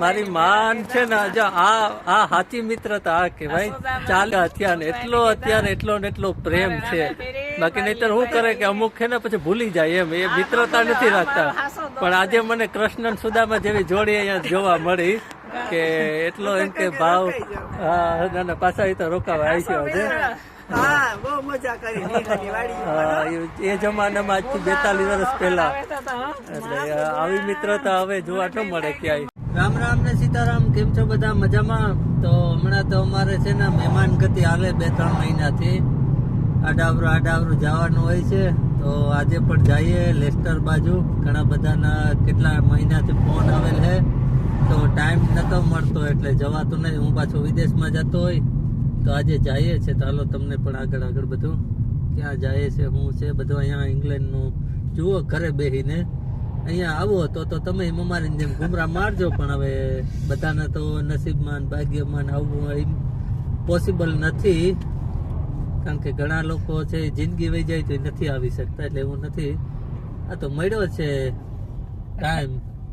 મારી માન છે ને જો આ આ સાચી મિત્રતા આ કહેવાય. ચાલે અત્યારે એટલો અત્યારે એટલો ને એટલો પ્રેમ છે. બાકી નહીતર શું કરે કે અમુક છે ને પછી ભૂલી જાય એમ. એ મિત્રતા નથી રાખતા. પણ આજે મને કૃષ્ણ સુદામા જેવી જોડી અહીંયા જોવા મળી કે એટલો એમ કે ભાવ. હા પાછા એ તો રોકાવા આવી છે આજે એ જમાનામાં આજથી બેતાલીસ વર્ષ પહેલા. એટલે આવી મિત્રતા હવે જોવા ન મળે ક્યાંય. રામ રામ ને સીતારામ, કેમ છો બધા? મજામાં? તો હમણાં તો અમારે છે ને મહેમાન ગતિ હાલે બે ત્રણ મહિનાથી. આડાવરું આડાવરું જવાનું હોય છે. તો આજે પણ જઈએ લેસ્ટર બાજુ. ઘણા બધાના કેટલા મહિનાથી ફોન આવેલ છે તો ટાઈમ નતો મળતો એટલે જવાતું નહીં. હું પાછો વિદેશમાં જતો હોય. તો આજે જઈએ છે. તો હાલો તમને પણ આગળ આગળ બધું. ક્યાં જાય છે શું છે, બધું અહીંયા ઇંગ્લેન્ડનું જુઓ ઘરે બેસીને અહીંયા આવો તો તો તમે અમારી જેમ ઘુમરા મારજો પણ હવે બધાના તો નસીબમાં ભાગ્યમાં આવવું પોસિબલ નથી. કારણ કે ઘણા લોકો છે જિંદગી વહી જાય તો નથી આવી શકતા એટલે એવું નથી. આ તો મળ્યો છે ટાઈમ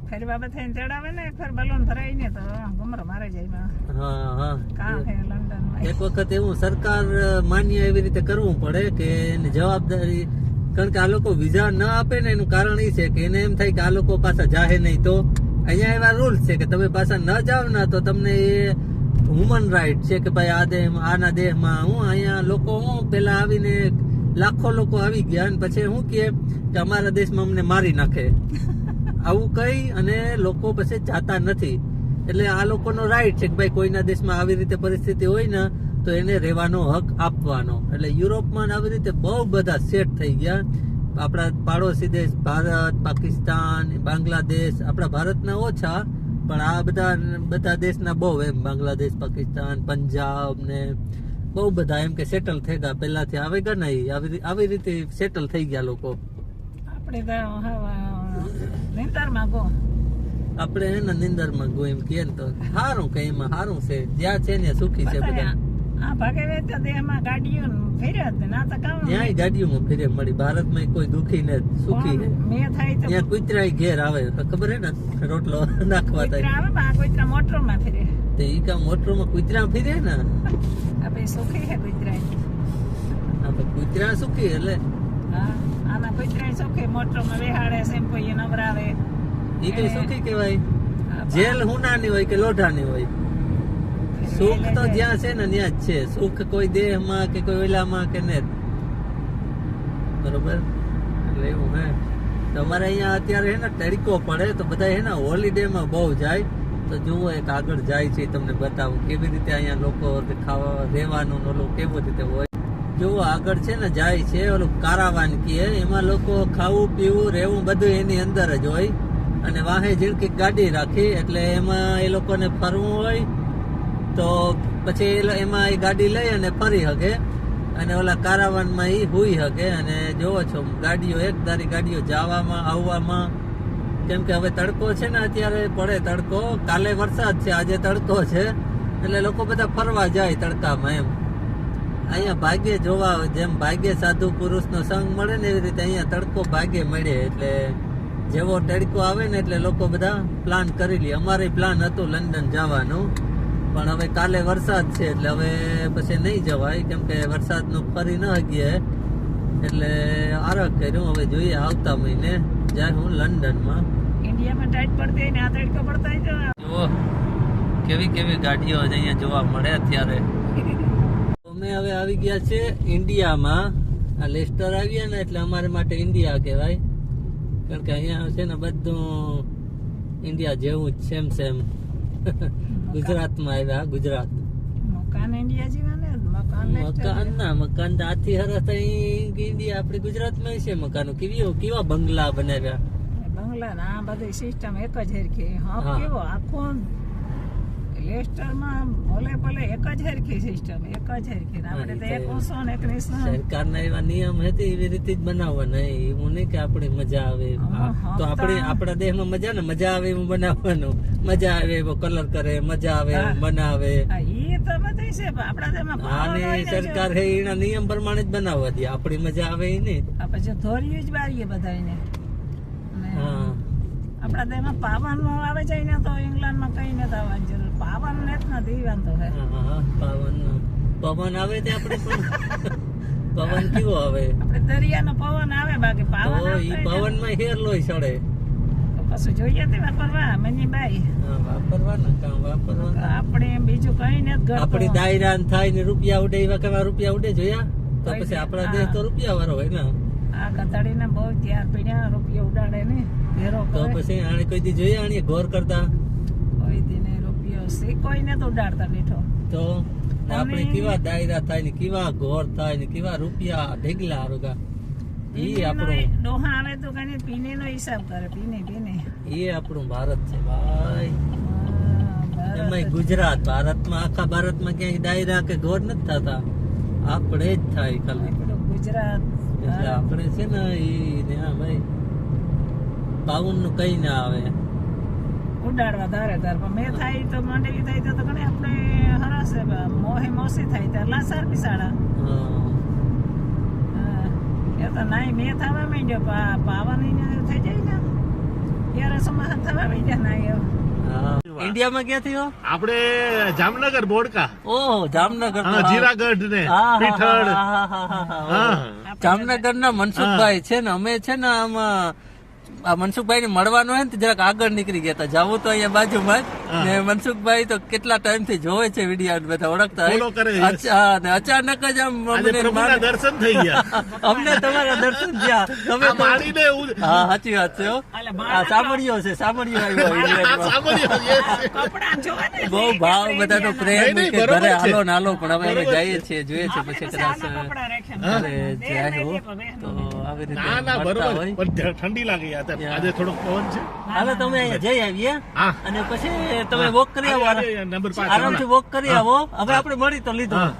ફરી બાબત ચડાવે ને ફર બલૂન ભરાય ને તો ગુમરો મારે જાય હા હા. એક વખત એવું સરકાર માન્ય એવી રીતે કરવું પડે કે એની જવાબદારી કારણ કે આ લોકો વિઝા ન આપે ને એનું કારણ એ છે કે એને એમ થાય કે આ લોકો પાછા જાહે નહીં. તો અહીંયા એવા રૂલ્સ છે કે તમે પાછા ન જાઓ ને તો તમને એ હ્યુમન રાઇટ છે કે ભાઈ આ દેહ, આના દેહમાં હું અહીંયા લોકો હું પેલા આવીને લાખો લોકો આવી ગયા અને પછી કહે કે અમારા દેશમાં અમને મારી નાખે. આવું કઈ અને લોકો પછી જાતા નથી. એટલે આ લોકોનો રાઈટ છે કે ભાઈ કોઈના દેશમાં આવી રીતે પરિસ્થિતિ હોય ને તો એને રહેવાનો હક આપવાનો. એટલે યુરોપમાં આવી રીતે બહુ બધા સેટ થઈ ગયા. આપણા પાડોશી દેશ ભારત પાકિસ્તાન બાંગ્લાદેશ આપણા ભારતના ઓછા પણ આ બધા બધા દેશના બહુ એમ. બાંગ્લાદેશ પાકિસ્તાન પંજાબ ને બહુ બધા એમ કે સેટલ થઈ ગયા. પહેલાથી આવે ગયા નહીં? આવી રીતે સેટલ થઈ ગયા લોકો. આપણે માં ગો. આપણે એના નિંદરમાં ગો એમ ને તો. સારું કઈ એમાં સારું છે. જ્યાં છે ને સુખી છે બધા. આ ભાગે વેચતા દેહમાં ગાડીઓ ફેર્યા જ ના તો કામ ત્યાંય ગાડીઓમાં ફેરે મળી ભારતમાં કોઈ દુખી ને સુખી ને મેં થાય તો ત્યાં કુતરાય ઘેર આવે ખબર હે ને રોટલો નાખવા થાય. આવે પણ આ કુતરા મોટરો ફેરે. તે ઈ કામ મોટરમાં કુતરા ફેરે ને? આ સુખી હે કુતરા આપણે કુતરા સુખી એટલે હા આના કુતરા સુખી મોટરો માં બેહાડે સેમ્પો નવરાવે. ઈ કઈ સુખી કહેવાય? જેલ હુનાની હોય કે લોઢાની હોય? સુખ તો જ્યાં છે ને ત્યાં જ છે. સુખ કોઈ દેહમાં કે કોઈ ઓલામાં કે ને બરોબર? એટલે એવું હે. તમારે અહીંયા અત્યારે હે ને તડકો પડે તો બધા હે ને હોલિડે માં બહુ જાય. તો જુઓ એક આગળ જાય છે તમને બતાવું. કેવી રીતે અહીંયા લોકો ખાવા રહેવાનું ઓલું કેવું રીતે હોય. જુઓ આગળ છે ને જાય છે ઓલું કારાવાન કીએ. એમાં લોકો ખાવું, પીવું, રહેવું બધું એની અંદર જ હોય. અને વાહે ઝીણકી ગાડી રાખી. એટલે એમાં એ લોકોને ફરવું હોય. તો પછી એમાં એ ગાડી લઈ અને ફરી શકે અને ઓલા કારાવાનમાં એ હુઈ શકે અને જોવો છો, ગાડીઓ એક ધારી ગાડીઓ જવામાં, આવવામાં. કેમ કે હવે તડકો છે ને અત્યારે, પડે તડકો. કાલે વરસાદ છે, આજે તડકો છે. એટલે લોકો બધા ફરવા જાય તડકામાં એમ. અહીંયા ભાગ્યે જોવા જેમ ભાગ્યે સાધુ પુરુષનો સંગ મળે ને એવી રીતે અહીંયા તડકો ભાગ્યે મળે. એટલે જેવો તડકો આવે ને એટલે લોકો બધા પ્લાન કરી લે. અમારે પ્લાન હતું લંડન જવાનું. પણ હવે કાલે વરસાદ છે એટલે હવે પછી નહીં જવાય. કેમ કે વરસાદનું ફરી ન હગીએ. એટલે આરક કર્યું. હવે જોઈએ આવતા મહિને. જાય હું લંડનમાં. ઇન્ડિયામાં ટાઈટ પડતી હોય ને આ તડકો પડતા હોય જુઓ કેવી કેવી ગાડીઓ અહીંયા જોવા મળે અત્યારે. અમે હવે આવી ગયા છે ઇન્ડિયામાં. આ લેસ્ટર આવ્યા ને એટલે અમારા માટે ઇન્ડિયા કહેવાય. કારણ કે અહીંયા છે ને બધું ઇન્ડિયા જેવું જ સેમ સેમ ગુજરાતમાં આવ્યા ગુજરાત. મકાન ઇન્ડિયા મકાન મકાન ના મકાન તો આથી હરસ ઇન્ડિયા આપણે ગુજરાતમાં છે મકાનો. કેવી કેવા બંગલા બનાવ્યા? બંગલા ના બધી સિસ્ટમ એક જ હરખી. હા. કેવો? આખો લેસ્ટરમાં ભલે ભલે એક જ હરખી સિસ્ટમ એક જ હરખી. આપણે તો એક તો ને એક નીચો. સરકારના એવા નિયમ હતી એવી રીતે જ બનાવવાના. એવું નહીં કે આપણે મજા આવે તો આપણે આપણા દેહમાં મજા ને મજા આવે એવું બનાવવાનું. મજા આવે એવો કલર કરે મજા આવે એવું બનાવે એ તો બધી છે આપણા તેમાં આને સરકાર હે એના નિયમ પ્રમાણે જ બનાવવા દે. આપણી મજા આવે એ નહીં. પછી ધોર્યું જ બારીએ બધાને અને હા આપણા આવે છે ને તો ઇંગ્લેન્ડમાં કઈ જ નથી વાંધો હે. પવન પવન આવે તે આપણે પણ. પવન કેવો આવે? આપણે દરિયાનો પવન આવે બાકી પાવન પવન ઈ આવતો પવનમાં હેર લોહી ચડે તો પછી જોઈએ તે વાપરવા મની બાઈ. હા, વાપરવાના કામ વાપરવા આપણે એમ બીજું કઈ નથી કરતો આપણી દાયરાન થાય ને રૂપિયા ઉડે એવા કેવા રૂપિયા ઉડે જોયા? તો પછી આપણા. દેશ તો રૂપિયા વાળો હોય ને. આ ગધડીને બહુ ત્યાર પીડ્યા રૂપિયો ઉડાડે ને ભેરો તો પછી આને કોઈ દી જોયા આને ગોર કરતા? કોઈ દીને રૂપિયો સી કોઈને તો ઉડાડતા બેઠો. તો આપણે કેવા દાયરા થાય ને કેવા ઘોર થાય ને કેવા રૂપિયા ઢેગલા રોગા ઈ આપણું ડોહા આવે તો કઈ પીને નો હિસાબ કરે પીને પીને. એ આપણું ભારત છે ભાઈ. એમાંય ગુજરાત ભારતમાં આખા ભારતમાં ક્યાંય દાયરા કે ગોર નથી થતા. આપણે જ થાય ખાલી. ગુજરાત એટલે આપણે છે ને એ ને ભાઈ પાઉનનું કઈ ના આવે ઉડાડવા ધારે તાર પણ મેં થાય તો માંડવી થાય તો ઘણી આપણે હરાશે મોહે મોસી થાય ત્યારે લાસાર હા. હા. એ તો નાઈ મેં થવા માંડ્યો પાવાની થઈ જાય ને ત્યારે સમાહ થવા માંડ્યા નાઈ હવે. ઇન્ડિયામાં ક્યાંથી હો આપણે જામનગર બોડકા. ઓહો જામનગર. જીરાગઢ ને પીઠળ. જામનગર ના મનસુખભાઈ છે ને અમે છે ને આમાં આ મનસુખભાઈ ને મળવાનું હોય ને જરાક આગળ નીકળી ગયા હતા જવું તો અહીંયા બાજુમાં જ. ને મનસુખભાઈ તો કેટલા ટાઈમથી જોવે છે વીડિયો બધા ઓળખતા હોય. છે. ને અચાનક જ આમ અમને દર્શન થઈ ગયા. અમને તમારા દર્શન થયા. તમે હા સાચી વાત છે હો. આ સાંભળ્યો છે સાંભળ્યો આવ્યો બહુ ભાવ બધાનો પ્રેમ કે ઘરે હાલો ને હાલો પણ હવે અમે જઈએ છીએ જોઈએ છીએ પછી કદાચ બેન જાય તો આવી રીતે ઠંડી લાગી યાર. આજે થોડો પવન છે. હાલો તમે અહીંયા જઈ આવીએ. અને પછી તમે વોક કરી આવો. નંબર પાંચ આરામથી વોક કરી આવો. હવે આપણે મળી તો લીધું. હા.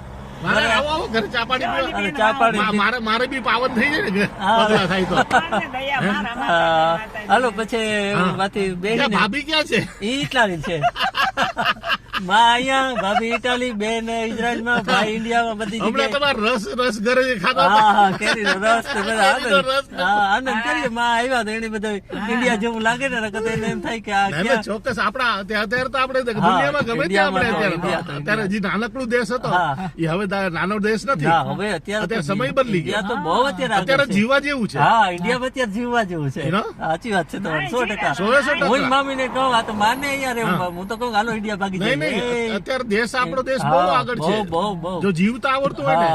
મારે આવો આવો ઘરે ચા પાણી ચા પાણી મારે મારે બી પાવન થઈ જાય ને હા. પગલા થાય તો. ભગવાનને દયા મારા હા, માતાજી, હાલો પછી. માંથી બેહીને ભાભી ક્યાં છે? ઈ ઇટાલી છે. માં ભાભી ઇટાલી બેન ઇઝરાયલમાં ભાઈ ઇન્ડિયામાં બધી હમણાં તમારે રસ રસ ઘરે ખાતા હા હા કેરીનો રસ ને બધા કેરીનો આનંદ. રસ. હા આનંદ કરીએ. માં આવ્યા તો એને બધા ઇન્ડિયા જેવું લાગે ને નકર તો એમ થાય કે આ ના, ના, ક્યાં? ચોક્કસ આપણા અત્યારે તો આપણે દુનિયામાં ગમે ત્યાં આપણે ઇન્ડિયા અત્યારે જે નાનકડું દેશ હતો એ હવે નાનો દેશ નથી. હવે અત્યારે સમય બદલી ગયા. ઇન્ડિયા તો બહુ અત્યારે અત્યારે જીવવા જેવું છે. હા ઇન્ડિયામાં અત્યારે જીવવા જેવું છે. સાચી વાત છે તમારી સો ટકા. સો ટકા. હું મામીને કહું આ તો માને અહીંયા રહેવું હું. તો કહું હાલો ઇન્ડિયા ભાગી નહીં નહીં અત્યારે દેશ આપણો દેશ બહુ આગળ છે. બહુ બહુ. જો જીવતા આવડતું હોય ને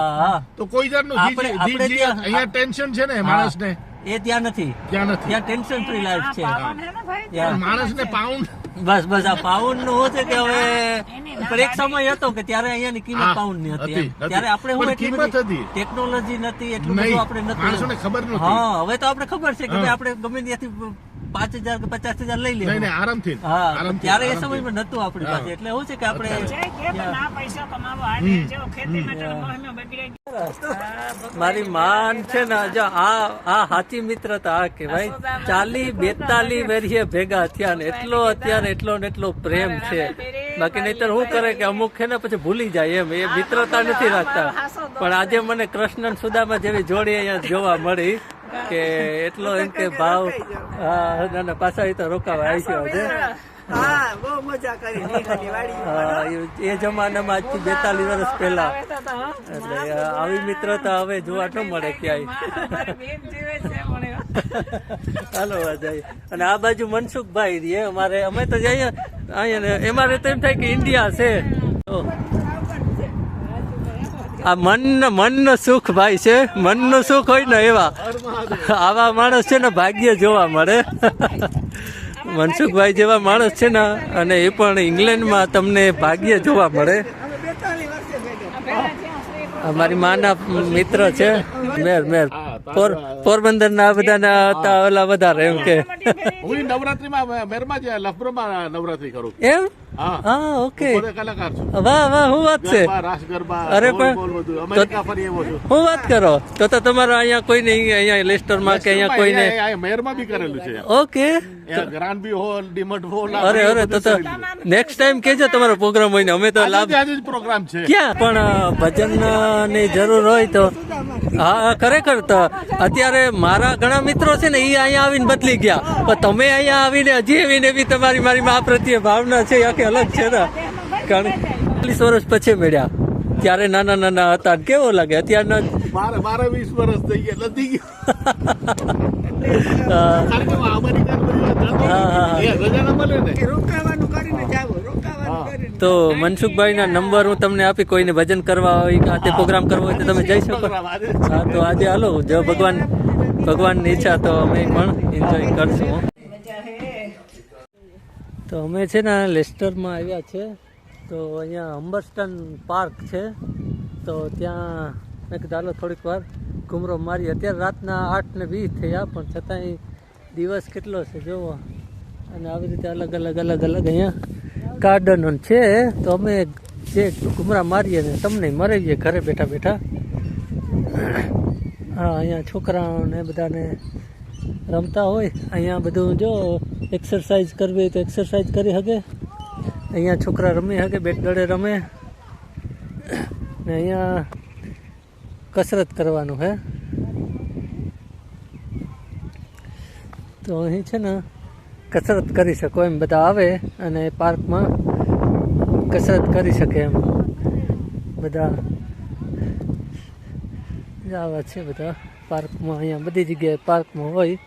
તો કોઈ જાતનું અહીંયા ટેન્શન છે ને માણસને. એ ત્યાં નથી. ત્યાં નથી. ત્યાં ટેન્શન ફ્રી લાઈફ છે. ને માણસને પાઉન્ડ બસ બસ આ પાઉન્ડનું છે કે હવે પણ એક સમય હતો કે ત્યારે અહીંયાની કિંમત પાઉન્ડની હતી. ત્યારે આપણે હું એટલી કિંમત બધી હતી. ટેકનોલોજી નથી એટલું બધું નહીં આપણે નતું ખબર નથી હા હવે તો આપણે ખબર છે કે આપણે ગમે ત્યાંથી પાંચ હજાર કે પચાસ હજાર લઈ લે આરામથી. હા ત્યારે એ સમયમાં નતું આપણી પાસે. એટલે શું છે કે આપણે. મારી માન છે ને જો આ આ સાચી મિત્રતા આ કહેવાય. ચાલી બેતાલી વેરીએ ભેગા થયા ને એટલો અત્યારે એટલો ને એટલો પ્રેમ છે. બાકી નહીતર શું કરે કે અમુક છે ને પછી ભૂલી જાય એમ. એ મિત્રતા નથી રાખતા. પણ આજે મને કૃષ્ણ અને સુદામા જેવી જોડી અહીંયા જોવા મળી. કે એટલો એમ કે ભાવ હા ના પાછા એ તો રોકાવા આવી છે વાડી હા, એ- જમાનામાં આજથી બેતાલીસ વર્ષ પહેલા. એટલે આવી મિત્રતા હવે જોવા ન મળે ક્યાંય. છે મને. ચાલો જાય અને આ બાજુ મનસુખભાઈ રે અમારે અમે તો જઈએ અહીંયા ને અમારે તો એમ થાય કે ઇન્ડિયા છે. આ મન મનનો સુખ ભાઈ છે મનનું સુખ હોય ને એવા. આવા માણસ છે ને ભાગ્ય જોવા મળે. મનસુખભાઈ જેવા માણસ છે ને અને એ પણ ઇંગ્લેન્ડમાં તમને ભાગ્ય જોવા મળે. અમારી માના મિત્ર છે. મેર મેર. પોરબંદર ના બધા હતા ઓલા વધારે એમ કે. હું નવરાત્રીમાં મેરમાં જ લફબ્રોમાં નવરાત્રી કરું. એમ? હા. હા ઓકે. કલાકાર છું. વાહ વાહ હું વાત છે. રાસ ગરબા અરે પણ- અમેરિકા ફરી એવો છું. હું વાત કરો. તો તો તમારો અહીંયા કોઈ નહીં અહીંયા લેસ્ટરમાં કે અહીંયા કોઈ અહીંયા મેરમાં બી કરેલું છે. ઓકે. અહીંયા હોલ ડીમટ હોલ અરે અરે તો નેક્સ્ટ ટાઈમ કેજો તમારો પ્રોગ્રામ હોય ને અમે તો લાભ આજે જ પ્રોગ્રામ છે. ક્યાં? પણ અ, જરૂર હોય તો હા ખરેખર તો અત્યારે મારા ઘણા મિત્રો છે ને એ અહીંયા આવીને બદલી ગયા. પણ તમે અહીંયા આવીને હજી આવીને બી તમારી મારી મા પ્રત્યે ભાવના છે એ આખી અલગ છે ને. કારણ કે ચાલીસ વર્ષ પછી મળ્યા. ત્યારે નાના નાના હતા. કેવો લાગે? અત્યારના મારે મારે વીસ વર્ષ થઈ ગયા નથી ગયું. એ રજા ના તો નંબર હું તમને આપી કોઈને ભજન કરવા હોય કે આ તે પ્રોગ્રામ કરવો હોય તો તમે જઈ શકો. હા તો આજે હાલો જો ભગવાન ભગવાનની ઈચ્છા તો અમે પણ એન્જોય કરશું. તો અમે છે ને લેસ્ટરમાં આવ્યા છે. તો અહીંયા હમ્બરસ્ટન પાર્ક છે. તો ત્યાં કીધું, હાલો, થોડીક વાર ઘૂમરો મારી. અત્યારે રાતના આઠ ને વીસ થયા, પણ છતાંય દિવસ કેટલો છે, જોવો. અને આવી રીતે અલગ અલગ અલગ અલગ અહીંયા ગાર્ડનો છે. તો અમે જે ઘૂમરા મારીએ ને તમને મરાવીએ ઘરે બેઠા બેઠા. હા, અહીંયા છોકરાઓને બધાને રમતા હોય. અહીંયા બધું જો એક્સરસાઇઝ કરવી તો એક્સરસાઇઝ કરી શકે. અહીંયા છોકરા રમી શકે બેટ દડે રમે. ને અહીંયા કસરત કરવાનું હે. તો અહીં છે ને કસરત કરી શકો એમ બધા આવે અને પાર્કમાં કસરત કરી શકે એમ બધા. આવા છે બધા પાર્કમાં, અહીંયા બધી જગ્યાએ પાર્કમાં હોય.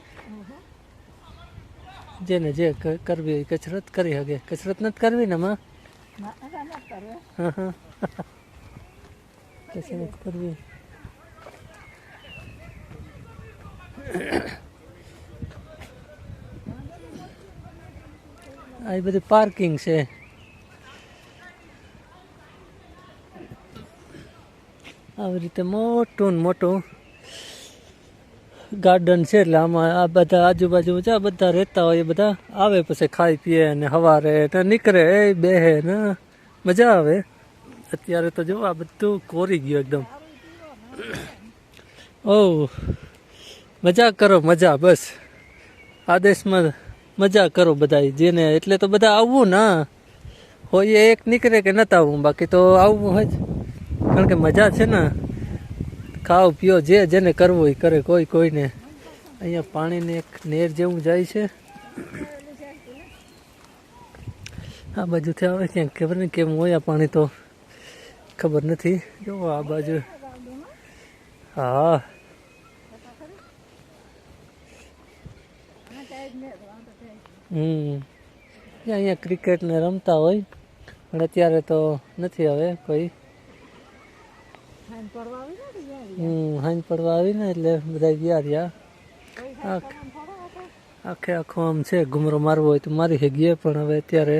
જેને જે કરવી કસરત કરી શકે. કસરત નથી કરવી ને માં? કસરત કરવી. આ બધી પાર્કિંગ છે. આવી રીતે મોટું ને મોટું ગાર્ડન છે એટલે આમાં આ બધા આજુબાજુ આ બધા રહેતા હોય, એ બધા આવે પછી ખાઈ પીએ ને હવારે ને નીકળે, એ બેહે ને મજા આવે. અત્યારે તો જો આ બધું કોરી ગયું એકદમ. ઓ, મજા કરો, મજા, બસ. આ દેશમાં મજા કરો બધા જેને એટલે તો બધા આવવું ના. હોય એક નીકળે કે નતા આવવું, બાકી તો આવવું હોય કારણ કે મજા છે ને. ખાઓ પીઓ, જે જેને કરવું એ કરે, કોઈ કોઈને. અહીંયા પાણીને એક નેર જેવું જાય છે. આ બાજુથી આવે ક્યાંક, ખબર નહીં કેમ હોય આ પાણી તો. ખબર નથી. જો આ બાજુ. હા. હમ. અહીંયા ક્રિકેટને રમતા હોય, પણ અત્યારે તો નથી હવે કોઈ ખાઈને પરવા આવી ને યાર હમ હાંજ પડવા આવી ને એટલે બધા ગયા રહ્યા. આખે આખો આમ છે ઘુમરો મારવો હોય તો મારી શકીએ પણ હવે અત્યારે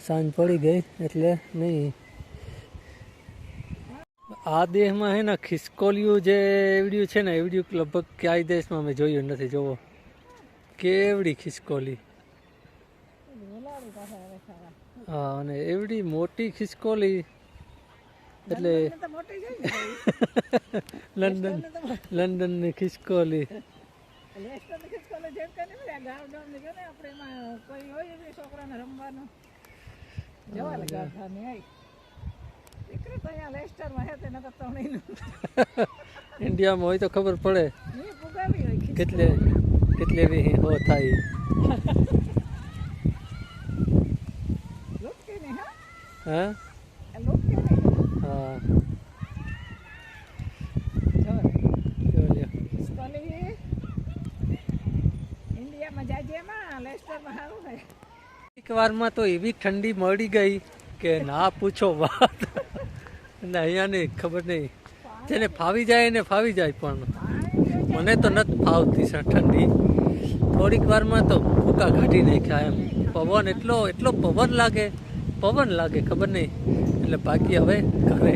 સાંજ પડી ગઈ એટલે નહીં. આ દેશમાં હે ને ખિસકોલિયું જે એવડ્યું છે ને એવડ્યું લગભગ ક્યાંય દેશમાં મેં જોયું નથી જોવો. કેવડી ખિસકોલી. હા અને એવડી મોટી ખિસકોલી. એટલે લંડન લંડનની ખિસકોલી. ઇન્ડિયામાં હોય તો ખબર પડે. કેટલે કેટલે બી હો થાય. હા હા આ લૂંટકી નહીં હા જો જો લ્યો. ખિસકોલી ઇન્ડિયામાં જાજે માં લેસ્ટરમાં સારું હોય એક વારમાં તો એવી ઠંડી મળી ગઈ કે ના પૂછો વાત. અને અહીંયા નહીં, ખબર નહીં. જેને ફાવી જાય એને ફાવી જાય પણ મને તો નથી ફાવતી સર ઠંડી. થોડીક વારમાં તો ફૂકા કાઢી નાખ્યા એમ. પવન એટલો એટલો પવન લાગે પવન લાગે, ખબર નહીં. એટલે બાકી હવે ઘરે